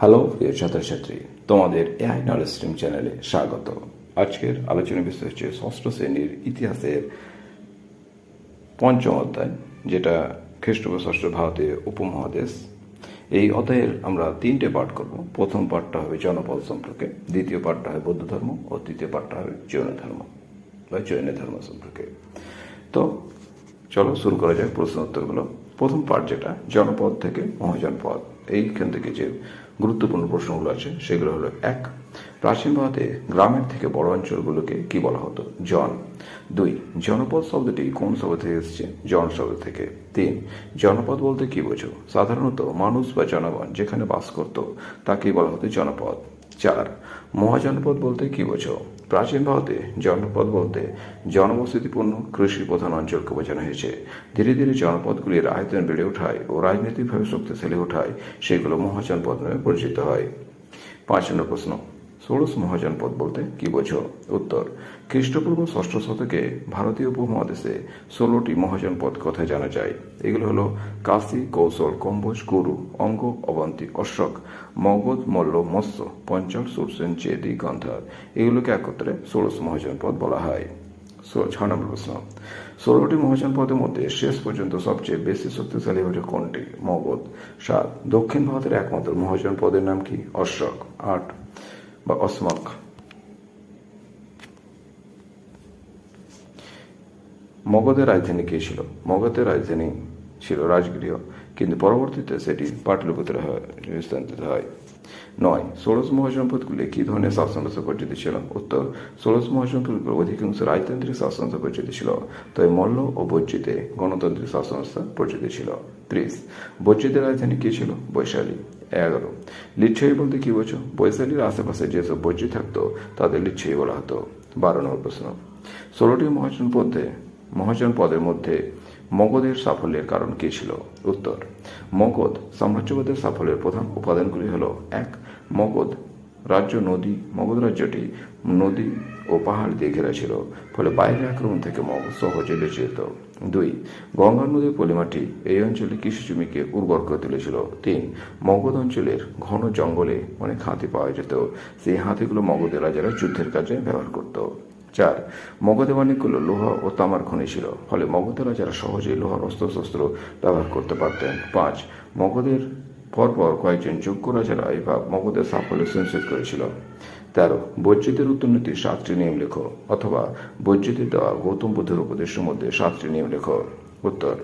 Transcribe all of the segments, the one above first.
Hello, প্রিয় ছাত্রছাত্রী, তোমাদের এআই নলেজ স্ট্রিম চ্যানেলে স্বাগত। আজকের আলোচনা বিষয় হচ্ছে ষষ্ঠ শ্রেণির ইতিহাসের পঞ্চম অধ্যায়, যেটা খ্রিস্টপূর্ব ষষ্ঠ ভারতীয় উপমহাদেশ। এই অধ্যায়ের আমরা তিনটে পাঠ করব। প্রথম পাঠটা হবে জনপদ সম্পর্কে, দ্বিতীয় পাঠটা হবে বৌদ্ধ ধর্ম, ও তৃতীয় পাঠটা হবে জৈন ধর্ম, বা জৈন ধর্ম সম্পর্কে। তো চলো শুরু করা যাক প্রশ্ন উত্তরগুলো। প্রথম পার্ট যেটা, জনপদ থেকে মহাজনপদ। এইখান থেকে যে গুরুত্বপূর্ণ প্রশ্নগুলো আছে, সেগুলো হলো এক, প্রাচীন ভারতে গ্রামের থেকে বড় অঞ্চলগুলোকে কি বলা হতো? জন। দুই, জনপদ শব্দটি কোন শব্দ থেকে এসছে? জন শব্দ থেকে। তিন, জনপদ বলতে কি বোঝো? সাধারণত মানুষ বা জনগণ যেখানে বাস করত, তাকেই বলা হতো জনপদ। চার, মহাজনপদ বলতে কি বোঝো? প্রাচীন ভারতে জনপদ বলতে জনবসতিপূর্ণ কৃষি প্রধান অঞ্চলকে বোঝানো হয়েছে। ধীরে ধীরে জনপদগুলির আয়তন বেড়ে ওঠায় ও রাজনৈতিকভাবে শক্তিশালী ওঠায় সেগুলো মহাজনপদ নামে পরিচিত হয়। পাঁচ নম্বর প্রশ্ন। ষোড়শ মহাজনপদ বলতে কি বোঝো? উত্তর, খ্রিস্টপূর্ব ষষ্ঠ শতকে ভারতীয় উপমহাদেশে ষোলোটি মহাজনপদ কথায় জানা যায়? এগুলো হলো কাশী, কৌশল, কম্বোজ, কুরু, অঙ্গ, অবন্তী অশ্বক মগধ, মল্ল, মৎস্য, পঞ্চল, সুরসেন, চেদি, গন্ধার। এগুলোকে একত্রে ষোড়শ মহাজনপদ বলা হয়। ছ নম্বর প্রশ্ন। ষোলোটি মহাজনপদের মধ্যে শেষ পর্যন্ত সবচেয়ে বেশি শক্তিশালী হচ্ছে কোনটি? মগধ, সাত। দক্ষিণ ভারতের একমাত্র মহাজনপদের নাম কি? অশোক। আট। বা অসমক। মগধের রাজধানী কে ছিল? মগধের রাজধানী ছিল রাজগৃহ, কিন্তু পরবর্তীতে সেটি পাটলিপুত্রে স্থানান্তরিত হয়। নয়, ষোড়শ মহাজনপদগুলি কি ধরনের শাসন ব্যবস্থা পরিচিত ছিল? উত্তর, ষোড়শ মহাজনপদগুলো অধিকাংশ রাজতান্ত্রিক শাসন পরিচিত ছিল, তবে মল্ল ও বজ্জিতে গণতান্ত্রিক শাসন পরিচিত ছিল। ত্রিশ, বজ্জিতের রাজধানী কি ছিল? বৈশালী। এগারো। লিচ্ছয়ী বলতে কি বোঝো? বৈশালীর আশেপাশে যেসব বজ্জি থাকতো, তাদের লিচ্ছয়ী বলা হতো। বারো নম্বর প্রশ্ন। ষোলোটি মহাজন পদে, মহাজন পদের মধ্যে মগধের সাফল্যের কারণ কি ছিল? উত্তর, মগধ সাম্রাজ্যবাদের সাফল্যের প্রধান উপাদানগুলি হল, এক, মগধ রাজ্য নদী, মগধ রাজ্যটি নদী ও পাহাড় দিয়ে ঘেরা ছিল, ফলে বাইরে আক্রমণ থেকে মগধ সহজে বেঁচে যেত। দুই, গঙ্গা নদীর পলিমাটি এই অঞ্চলে কৃষি জমিকে উর্বর করে তুলেছিল। তিন, মগধ অঞ্চলের ঘন জঙ্গলে অনেক হাতি পাওয়া যেত। সেই হাতিগুলো মগধের রাজারা যুদ্ধের কাজে ব্যবহার করত। চার, মগধে অনেকগুলো লোহা ও তামার খনি ছিল, ফলে মগধের রাজারা সহজেই লোহার অস্ত্রশস্ত্র ব্যবহার করতে পারতেন। পাঁচ, মগধের পরপর কয়েকজন যোগ্য রাজারা এই এবার মগধের সাফল্য সুনিশ্চিত করেছিল। তেরো বৈদ্যুতের উত্তরনীতির সাতটি নিয়ম লেখো, অথবা বৈদ্যুতির দেওয়া গৌতম বুদ্ধের উপদেশের মধ্যে সাতটি নিয়ম লেখো। উত্তর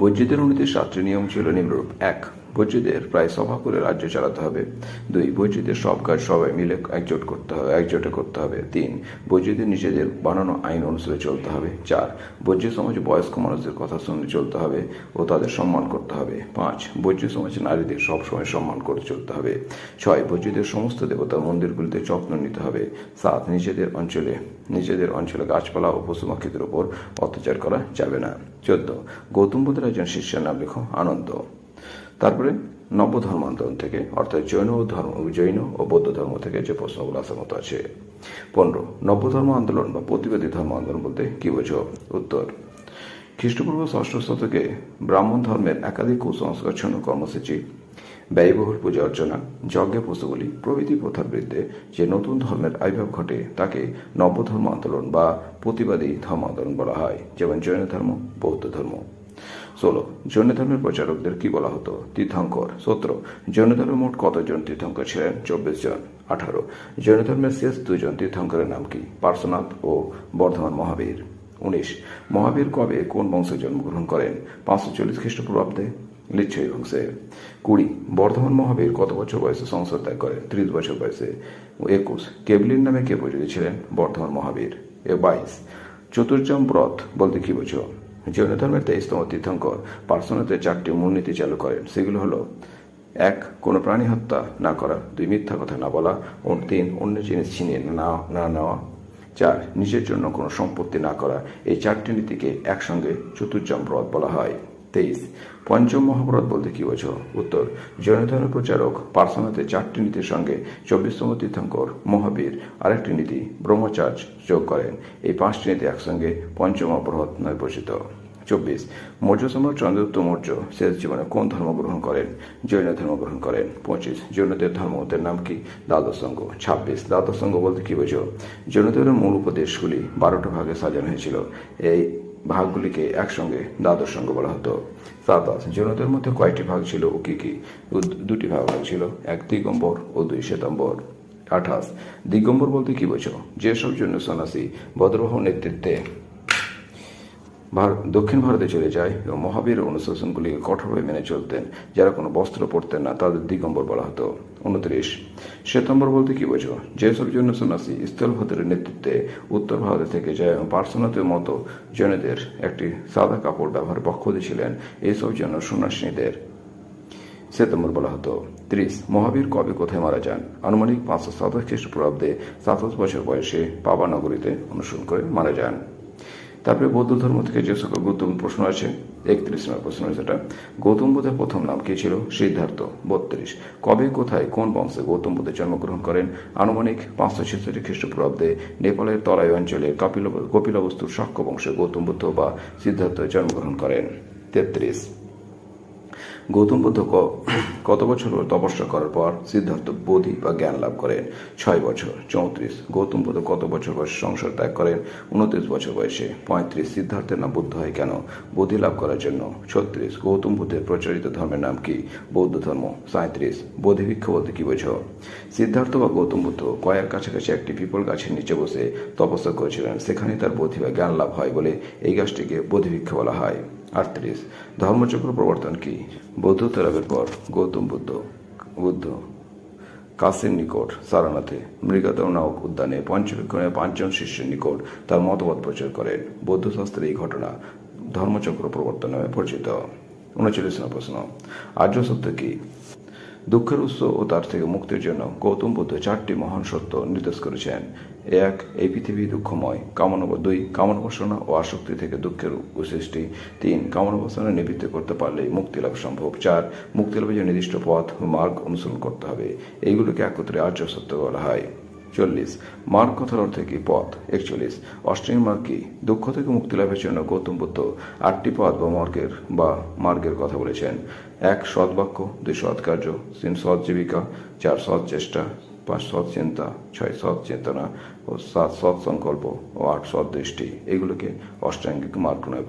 বৈদ্যুতের উন্নতির সাতটি নিয়ম ছিল নিম্নরূপ। এক বৈদ্যুতের প্রায় সভা করে রাজ্য চালাতে হবে। দুই বৈদ্যুতের সব কাজ সবাই মিলে একজোট করতে হবে, একজোটে করতে হবে। তিন বৈদ্যুতের নিজেদের বানানো আইন অনুসারে চলতে হবে। চার বৈদ্য সমাজে বয়স্ক মানুষদের কথা শুনে চলতে হবে ও তাদের সম্মান করতে হবে। পাঁচ বৈদ্য সমাজে নারীদের সবসময় সম্মান করে চলতে হবে। ছয় বৈদ্যুতের সমস্ত দেবতা মন্দিরগুলিতে যত্ন নিতে হবে। সাত, নিজেদের অঞ্চলে নিজেদের অঞ্চলে গাছপালা ও পশু পাখিদের উপর অত্যাচার করা যাবে না। চোদ্দ, গৌতম বুদ্ধের একজন শিষ্যের নাম লেখো আনন্দ। তারপরে নব্য ধর্ম আন্দোলন থেকে, অর্থাৎ জৈন ধর্ম, জৈন ও বৌদ্ধ ধর্ম থেকে যে প্রশ্নগুলো আসার মতো আছে। পনেরো নব্য ধর্ম আন্দোলন বা প্রতিবাদী ধর্ম আন্দোলন বলতে কি বোঝো? উত্তর, খ্রিস্টপূর্ব ষষ্ঠ শতকে ব্রাহ্মণ ধর্মের একাধিক কুসংস্কারচ্ছন্ন কর্মসূচি, ব্যয়বহুল পূজা অর্চনা যজ্ঞে পশুগুলি প্রভৃতি প্রথার বিরুদ্ধে যে নতুন ধর্মের আবির্ভাব ঘটে, তাকে নব্য ধর্ম আন্দোলন বা প্রতিবাদী ধর্ম আন্দোলন বলা হয়, যেমন জৈন ধর্ম, বৌদ্ধ ধর্ম। ষোলো জৈন ধর্মের প্রচারকদের কি বলা হতো? তীর্থঙ্কর। সতেরো জৈন ধর্মের মোট কতজন তীর্থঙ্কর ছিলেন? চব্বিশ জন। আঠারো জৈন ধর্মের শেষ দুজন তীর্থঙ্করের নাম কি? পার্শ্বনাথ ও বর্ধমান মহাবীর। উনিশ, মহাবীর কবে কোন বংশে জন্মগ্রহণ করেন? পাঁচশো চল্লিশ খ্রিস্টপূর্বাব্দে লিচ্ছয়ী বংশে। কুড়ি, বর্ধমান মহাবীর কত বছর বয়সে সংসদ ত্যাগ করেন? ত্রিশ বছর বয়সে। একুশ, কেবলির নামে কে পরিচিত ছিলেন? বর্ধমান মহাবীর। এ বাইশ চতুর্জম ব্রত বলতে কি বোঝো? জৈন ধর্মের তেইশতম তীর্থঙ্কর পার্সোনাতে চারটি মূলনীতি চালু করেন। সেগুলো হলো, এক, কোনো প্রাণী হত্যা না করা। দুই, মিথ্যা কথা না বলা। ও তিন, অন্য জিনিস ছিনিয়ে না না নেওয়া। চার, নিজের জন্য কোনো সম্পত্তি না করা। এই চারটি নীতিকে একসঙ্গে চতুর্জম ব্রত বলা হয়। তেইশ পঞ্চম মহাভারত বলতে কি বোঝো? উত্তর জৈন ধর্মের প্রচারক পার্শ্বনাথের চারটি নীতির সঙ্গে চব্বিশতম তীর্থঙ্কর মহাবীর আরেকটি নীতি ব্রহ্মচার্য যোগ করেন। এই পাঁচটি নীতি একসঙ্গে পঞ্চম অপরহত নয় পরিচিত চব্বিশ মৌর্য সম্রাট চন্দ্রগুপ্ত মৌর্য শেষ জীবনে কোন ধর্ম গ্রহণ করেন? জৈন ধর্ম গ্রহণ করেন। পঁচিশ, জৈনদের ধর্মমতের নাম কি? দ্বাদশ সংঘ ছাব্বিশ, দ্বাদশ বলতে কি বোঝো? জৈনদের মূল উপদেশগুলি বারোটা ভাগে সাজানো হয়েছিল। এই ভাগগুলিকে একসঙ্গে দ্বাদশ সংঘ বলা হতো। সাতাশ জৈনদের মধ্যে কয়টি ভাগ ছিল ও কি কি? দুটি ভাগ ভাগ ছিল। এক দিগম্বর ও দুই শ্বেতাম্বর। আঠাশ। দিগম্বর বলতে কি বোঝো? যেসব জন্য সন্ন্যাসী ভদ্রবাহ নেতৃত্বে দক্ষিণ ভারতে চলে যায় এবং মহাবীর অনুশাসনগুলিকে কঠোরভাবে মেনে চলতেন, যারা কোনো বস্ত্র পরতেন না, তাদের দিগম্বর বলা হতো। উনত্রিশ। শ্বেতম্বর বলতে কি বোঝো? যেসব জন্য সন্ন্যাসী স্থলভদ্রের নেতৃত্বে উত্তর ভারতে থেকে এবং পার্শ্বনাথের মতো জৈনদের একটি সাদা কাপড় ব্যবহার পক্ষপাতী ছিলেন এইসব জন্য সন্ন্যাসিনীদের সেপ্টেম্বর বলা হতো, ত্রিশ, মহাবীর কবে কোথায় মারা যান? আনুমানিক পাঁচশো সাতাশ খ্রিস্টপূর্বাব্দে সাতাশ বছর বয়সে পাবা নগরীতে অনুসরণ করে মারা যান। তারপরে বৌদ্ধ ধর্ম থেকে যে সকল গুরুত্বপূর্ণ প্রশ্ন আছে, একত্রিশ নম্বর প্রশ্ন আছে সেটা গৌতম বুদ্ধের প্রথম নাম কি ছিল? সিদ্ধার্থ, বত্রিশ। কবে, কোথায়, কোন বংশে গৌতম বুদ্ধের জন্মগ্রহণ করেন? আনুমানিক পাঁচশো ছেষট্টি খ্রিস্টপূর্বাব্দে নেপালের তরাই অঞ্চলে কপিল কপিলবস্তুর সাক্ষ্য বংশে গৌতম বুদ্ধ বা সিদ্ধার্থ জন্মগ্রহণ করেন। তেত্রিশ। গৌতম বুদ্ধ কত বছর তপস্যা করার পর সিদ্ধার্থ বোধি বা জ্ঞান লাভ করেন? ছয় বছর, চৌত্রিশ। গৌতম বুদ্ধ কত বছর বয়সে সংসার ত্যাগ করেন? উনত্রিশ বছর বয়সে। পঁয়ত্রিশ, সিদ্ধার্থের নাম বুদ্ধ হয় কেন? বোধি লাভ করার জন্য। ছত্রিশ, গৌতম বুদ্ধের প্রচারিত ধর্মের নাম কি? বৌদ্ধ ধর্ম। সাঁত্রিশ বোধিভিক্ষ বলতে কি বোঝো? সিদ্ধার্থ বা গৌতম বুদ্ধ কয়ের কাছাকাছি একটি পিপল গাছের নিচে বসে তপস্যা করেছিলেন। সেখানে তার বোধি বা জ্ঞান লাভ হয় বলে এই গাছটিকে বোধিভিক্ষ বলা হয়। আটত্রিশ। ধর্মচক্র প্রবর্তন কি? বৌদ্ধ তেরাবের পর গৌতম বুদ্ধ বুদ্ধ কাশীর নিকট সারানাথে মৃগাতরণাওক উদ্যানে পঞ্চবিক্ষণে পাঁচজন শিষ্যের নিকট তার মতবাদ প্রচার করেন। বৌদ্ধ শাস্ত্রে এই ঘটনা ধর্মচক্র প্রবর্তন নামে পরিচিত। উনচল্লিশ প্রশ্ন, আর্য সত্য কি? দুঃখের উৎস ও তার থেকে মুক্তির জন্য গৌতম বুদ্ধ চারটি মহান সত্য নির্দেশ করেছেন। এক, এই পৃথিবী দুঃখময়। কামনা দুই কামনা বাসনা ও আসক্তি থেকে দুঃখের সৃষ্টি। তিন কামনা বাসনা নিবৃত্ত করতে পারলে মুক্তি লাভ সম্ভব। চার, মুক্তি লাভের নির্দিষ্ট পথ মার্গ অনুসরণ করতে হবে। এইগুলোকে একত্রে আর্য সত্য বলা হয়। চল্লিশ, মার্গ কথার অর্থ কি? পথ। একচল্লিশ অষ্টমী মার্গ কি? দুঃখ থেকে মুক্তি লাভের জন্য গৌতম বুদ্ধ আটটি পথ বা মার্গের বা মার্গের কথা বলেছেন। এক সৎ বাক্য, দুই সৎ কার্য, তিন সৎ জীবিকা, চার সৎ চেষ্টা, পাঁচ সৎ চিন্তা, ছয় সৎ চেতনা ও সাত সৎ সংকল্প ও আট সৎ দৃষ্টি। এগুলোকে অষ্টাঙ্গিক মার্গ নয়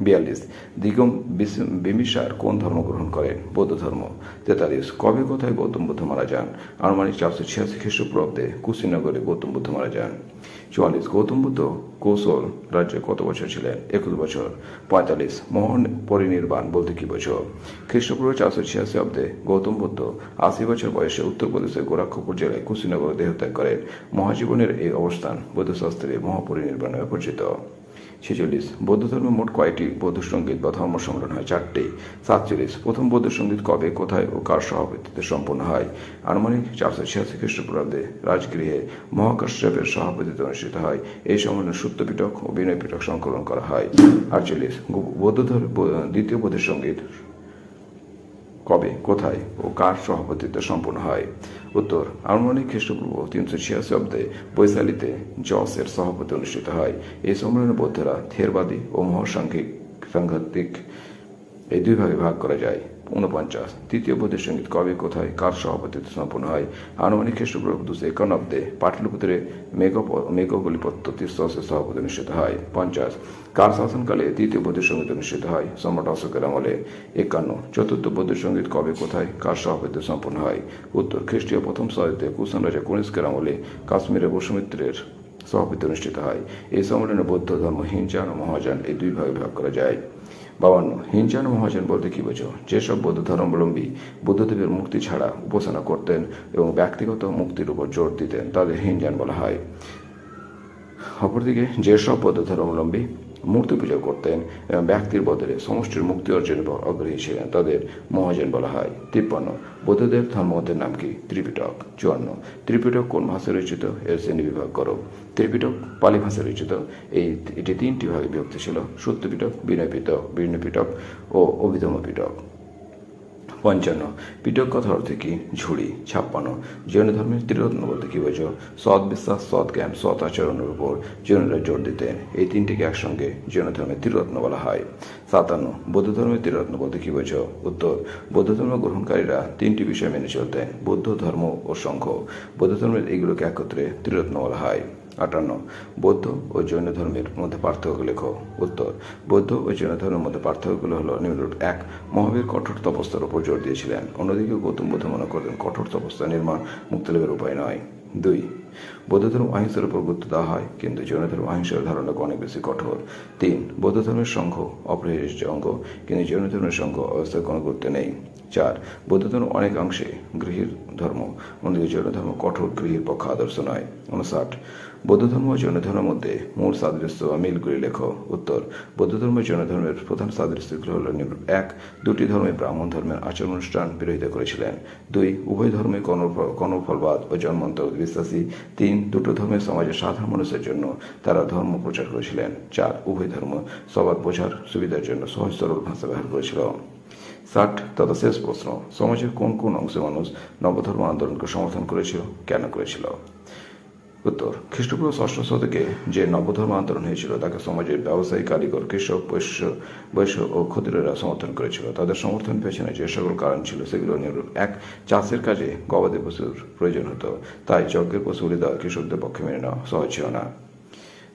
বিয়াল্লিশ। দিগম বিস- বিম্বিসার কোন ধর্ম গ্রহণ করেন বৌদ্ধ ধর্ম। তেতাল্লিশ। কবে কোথায় গৌতম বুদ্ধ মারা যান? আনুমানিক চারশো ছিয়াশি খ্রিস্টপূর্বাব্দে কুশিনগরে গৌতম বুদ্ধ মারা যান। চুয়াল্লিশ। গৌতম বুদ্ধ কৌশল রাজ্যে কত বছর ছিলেন? একুশ বছর। পঁয়তাল্লিশ। মোহন পরিনির্বাণ বলতে কি বছর খ্রিস্টপূর্ব চারশো ছিয়াশি অব্দে গৌতম বুদ্ধ আশি বছর বয়সে উত্তরপ্রদেশের গোরক্ষপুর জেলায় কুশিনগর দেহত্যাগ করেন। মহাজীবনের এই অবস্থান বৌদ্ধশাস্ত্রে মহাপরিনির্বাণ নামে পরিচিত। ছেচল্লিশ। বৌদ্ধ ধর্মে মোট কয়টি বৌদ্ধ সংগীত বা ধর্ম সম্মেলন হয়? চারটি। সাতচল্লিশ। প্রথম বৌদ্ধ সংগীত কবে, কোথায় ও কার সভাপতিত্বে সম্পন্ন হয়? আনুমানিক চারশো ছিয়াশি খ্রিস্টপূর্বাব্দে রাজগৃহে মহাকাশ্যপের সভাপতিত্বে অনুষ্ঠিত হয়। এই সম্মেলনে সত্যপিটক ও বিনয় পিটক সংকলন করা হয়। আটচল্লিশ। বৌদ্ধ ধর্ম দ্বিতীয় বৌদ্ধ সংগীত কবে, কোথায় ও কার সভাপতিত্বে সম্পন্ন হয়? উত্তর আনুমানিক খ্রিস্টপূর্ব তিনশো ছিয়াশি অব্দে বৈশালীতে জসের সভাপতি অনুষ্ঠিত হয়। এই সম্মেলনে বৌদ্ধরা থেরবাদী ও মহাসাংঘিক সাংঘাতিক এই দুই ভাগে ভাগ করা যায়। ঊনপঞ্চাশ তৃতীয় বোধের সংগীত কবে, কোথায়, কার সভাপতিত্বে সম্পন্ন হয়? আনুমানিক খ্রিস্টপূর্ব দুশো একান্ন অব্দে পাটলিপুত্রে মেঘ মেঘগলিপত্র তীর্থসের সভাপতি অনুষ্ঠিত হয়। পঞ্চাশ। কার শাসনকালে তৃতীয় বোধের সংগীত অনুষ্ঠিত হয়? সম্রাট অশোকের আমলে একান্ন। চতুর্থ বোধের সংগীত কবে, কোথায়, কার সভাপতিত্বে সম্পন্ন হয়? উত্তর খ্রিস্টীয় প্রথম শতাব্দীতে কুষাণ রাজা কনিষ্কের আমলে কাশ্মীরের বসুমিত্রের সভাপতি অনুষ্ঠিত হয়। এই সম্মেলনে বৌদ্ধ ধর্ম হিনচান ও মহাযান এই দুই ভাগে ভাগ করা যায়। বাবান্ন হিনচান মহাজন বলতে কি বোঝো? যেসব বৌদ্ধ ধর্মাবলম্বী বুদ্ধদেবের মুক্তি ছাড়া উপাসনা করতেন এবং ব্যক্তিগত মুক্তির উপর জোর দিতেন, তাদের হিনজান বলা হয়। অপরদিকে, যেসব বৌদ্ধ ধর্মাবলম্বী মূর্তি পূজা করতেন ব্যক্তির বদলে সমষ্টির মুক্তি অর্জনের আগ্রহী ছিলেন তাদের মহাজন বলা হয়। তিপ্পান্ন। বৌদ্ধদের ধর্মমতের নাম কি? ত্রিপিটক। চুয়ান্ন। ত্রিপিটক কোন ভাষায় রচিত? এর শ্রেণি বিভাগ করো। ত্রিপিটক পালি ভাষা রচিত। এই এটি তিনটি ভাগে বিভক্ত ছিল। সত্যপিটক, বিনয়পিটক বিনয়পিটক বিনয় ও অভিধম পিটক পঞ্চান্ন। পিটক কথার অর্থ কি? ঝুড়ি, ছাপ্পান্ন। জৈন ধর্মের ত্রিরত্ন বলতে কি বোঝো? সৎ বিশ্বাস, সৎ জ্ঞান, সৎ আচরণের উপর জৈনরা জোর দিতেন এই তিনটিকে একসঙ্গে জৈন ধর্মের ত্রিরত্ন বলা হয়। সাতান্ন। বৌদ্ধ ধর্মের ত্রিরত্ন বলতে কি বোঝো? উত্তর, বৌদ্ধ ধর্ম গ্রহণকারীরা তিনটি বিষয় মেনে চলতেন, বৌদ্ধ ধর্ম ও সংঘ। বৌদ্ধ ধর্মের এগুলোকে একত্রে ত্রিরত্ন বলা হয়। আটান্ন। বৌদ্ধ ও জৈন ধর্মের মধ্যে পার্থক্য লেখ। উত্তর, বৌদ্ধ ও জৈন ধর্মের মধ্যে পার্থক্যগুলো হলো নিম্নরূপ। এক, মহাবীর কঠোর তপস্যার উপর জোর দিয়েছিলেন। অন্যদিকে গৌতম বুদ্ধ মনে করতেন কঠোর তপস্যা নির্মাণ মুক্তিলাভের উপায় নয়। দুই, বৌদ্ধ ধর্ম অহিংসার উপর গুরুত্ব দেওয়া হয়, কিন্তু জৈন ধর্ম অহিংসার ধারণাকে অনেক বেশি কঠোর। তিন, বৌদ্ধ ধর্মের সংঘ অপরিহার্য অঙ্গ, কিন্তু জৈন ধর্মের সংঘ অবস্থায় কোনো গুরুত্ব নেই। চার। বৌদ্ধ ধর্ম অনেক অংশে গৃহীর ধর্ম, অন্যদিকে জৈন ধর্ম কঠোর গৃহীর পক্ষ আদর্শ নয়। উনষাট। বৌদ্ধ ধর্ম ও জৈন ধর্মের মধ্যে মূল সাদৃশ্য বা মিলগুলি লেখো। উত্তর। বৌদ্ধ ধর্ম ও জৈন ধর্মের প্রধান সাদৃশ্যগুলো হল এক, দুটি ধর্মে ব্রাহ্মণ ধর্মের আচরণ অনুষ্ঠান বিরোধিতা করেছিলেন। দুই, উভয় ধর্মে কর্মফল- কর্মফলবাদ ও জন্মান্তর বিশ্বাসী। তিন, দুটো ধর্মের সমাজের সাধারণ মানুষের জন্য তারা ধর্ম প্রচার করেছিলেন। চার, উভয় ধর্ম সবার বোঝার সুবিধার জন্য সহজ সরল ভাষা ব্যবহার করেছিল। ষাট তথা শেষ প্রশ্ন, সমাজের কোন কোন অংশে মানুষ নবধর্ম আন্দোলনকে সমর্থন করেছিল, কেন করেছিল? উত্তর, খ্রিস্টপূর্ব ষষ্ঠ শতকে যে নবধর্ম আন্দোলন হয়েছিল, তাকে সমাজের ব্যবসায়ী, কারিগর, কৃষক, বৈশ্য বৈশ্য ও ক্ষুদ্ররা সমর্থন করেছিল। তাদের সমর্থন পেছনে যে সকল কারণ ছিল, সেগুলো নিম্নরূপ এক, চাষের কাজে গবাদি পশুর প্রয়োজন হতো, তাই যজ্ঞের পশুগুলি দেওয়া কৃষকদের পক্ষে মেনে নেওয়া সহজ ছিল না।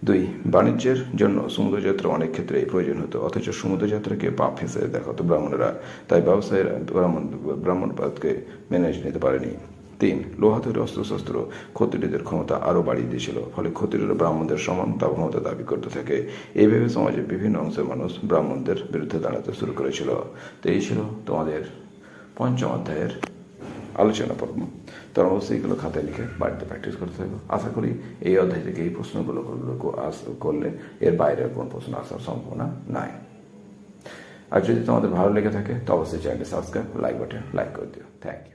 দুই, বাণিজ্যের জন্য সমুদ্রযাত্রা অনেক ক্ষেত্রেই প্রয়োজন হতো, অথচ সমুদ্রযাত্রাকে পাপ হিসেবে দেখাতো ব্রাহ্মণেরা, তাই ব্যবসায়ীরা ব্রাহ্মণ, ব্রাহ্মণবাদকে মেনে নিতে পারেনি। তিন, লোহা তৈরি অস্ত্রশস্ত্র ক্ষত্রিয়দের ক্ষমতা আরও বাড়িয়ে দিয়েছিল, ফলে ক্ষত্রিয়রা ব্রাহ্মণদের সমান তা ক্ষমতা দাবি করতে থাকে। এইভাবে সমাজের বিভিন্ন অংশের মানুষ ব্রাহ্মণদের বিরুদ্ধে দাঁড়াতে শুরু করেছিল। তো এই ছিল তোমাদের পঞ্চম অধ্যায়ের আলোচনা পর্ব। তার অবশ্যই এগুলো খাতায় লিখে বাড়িতে প্র্যাকটিস করতে থাকব। আশা করি এই অধ্যায় থেকে এই প্রশ্নগুলো করলে- আস- করলে এর বাইরে কোনো প্রশ্ন আসার সম্ভাবনা নাই। আর যদি তোমাদের ভালো লেগে থাকে, তো অবশ্যই চ্যানেলটি সাবস্ক্রাইব লাইক বাটন লাইক করে দিও। Thank you